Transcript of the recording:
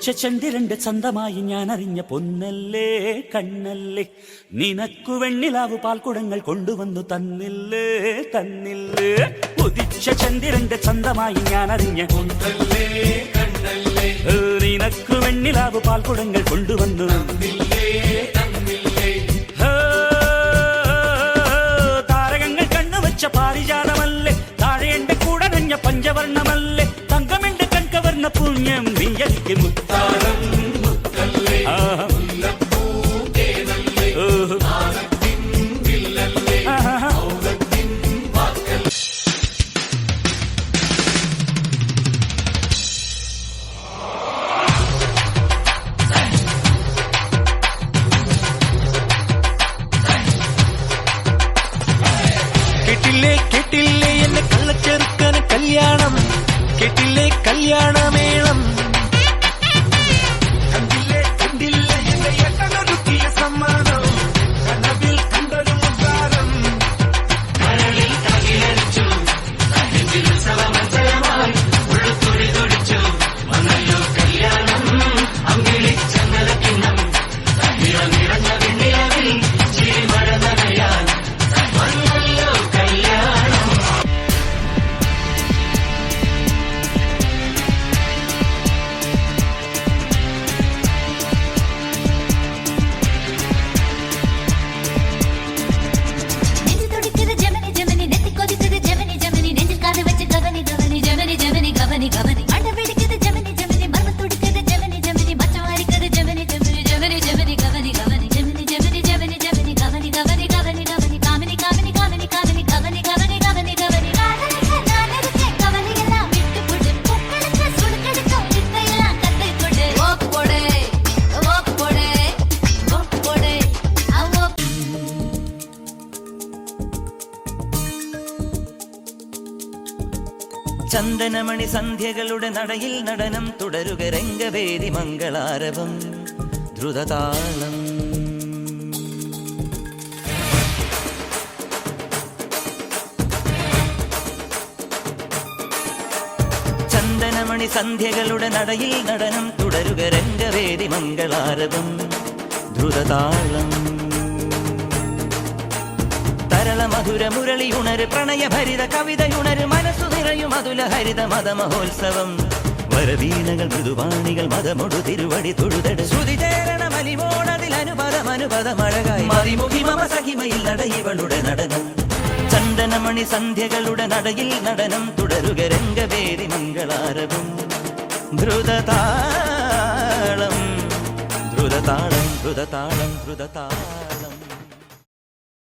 ഉദിച്ച ചന്ദ്രന്റെ ചന്തമായി ഞാൻ അറിഞ്ഞ പൊന്നല്ലേ കണ്ണല്ലേ. നിനക്കു വെണ്ണിലാവ് പാൽക്കുടങ്ങൾ കൊണ്ടുവന്നു തന്നില്ലേ തന്നില്ലേ. ഉദിച്ച ചന്ദ്രന്റെ ചന്തമായി ഞാൻ അറിഞ്ഞ പൊന്നല്ലേ കണ്ണല്ലേ. നിനക്കു വെണ്ണിലാവ് പാൽക്കുടങ്ങൾ കൊണ്ടുവന്നു താരകങ്ങൾ കണ്ണുവച്ച പാരിജാതമല്ലേ. താഴെ എന്റെ കൂടെ നഞ്ഞ പഞ്ചവർണമല്ലേ. കൺകവർണ പുണ്യം നീയലിക്ക് മുത്താളം കെട്ടില്ലേ. കേട്ടില്ലേ എന്റെ കള്ളച്ചെറുക്കന് കല്യാണം. കേട്ടില്ലേ കല്യാണമേളം Daniel añadió ചന്ദനമണി സന്ധ്യകളുടെ നടയിൽ നടനം തുടരുക രംഗവേദി മംഗളാരവം ദ്രുതതാളം ചന്ദനമണി സന്ധ്യകളുടെ നടയിൽ നടനം തുടരുക രംഗവേദി മംഗളാരവം ദ്രുതതാളം തരള മധുര മുരളിയുണര് പ്രണയഭരിത കവിതയുണര് മനസ്സു നിറയും അതുല ഹരിത മത മഹോത്സവം. വരവീനകൾ മൃദുവാണികൾ മതമൊടു തിരുവടി തൊഴുതട്. ശ്രുതിചേരണ മലിമോണതിൽ അനുപദം അനുപദമഴകായി മതിമുഖി മമ സഹിമയിൽ നടയിവളുടെ നടനം. ചന്ദനമണി സന്ധ്യകളുടെ നടയിൽ നടനം തുടരുക രംഗവേദി മംഗളാരവും. ധ്രുതതാളം ധ്രുതതാളം ധ്രുതതാളം ധ്രുതതാളം.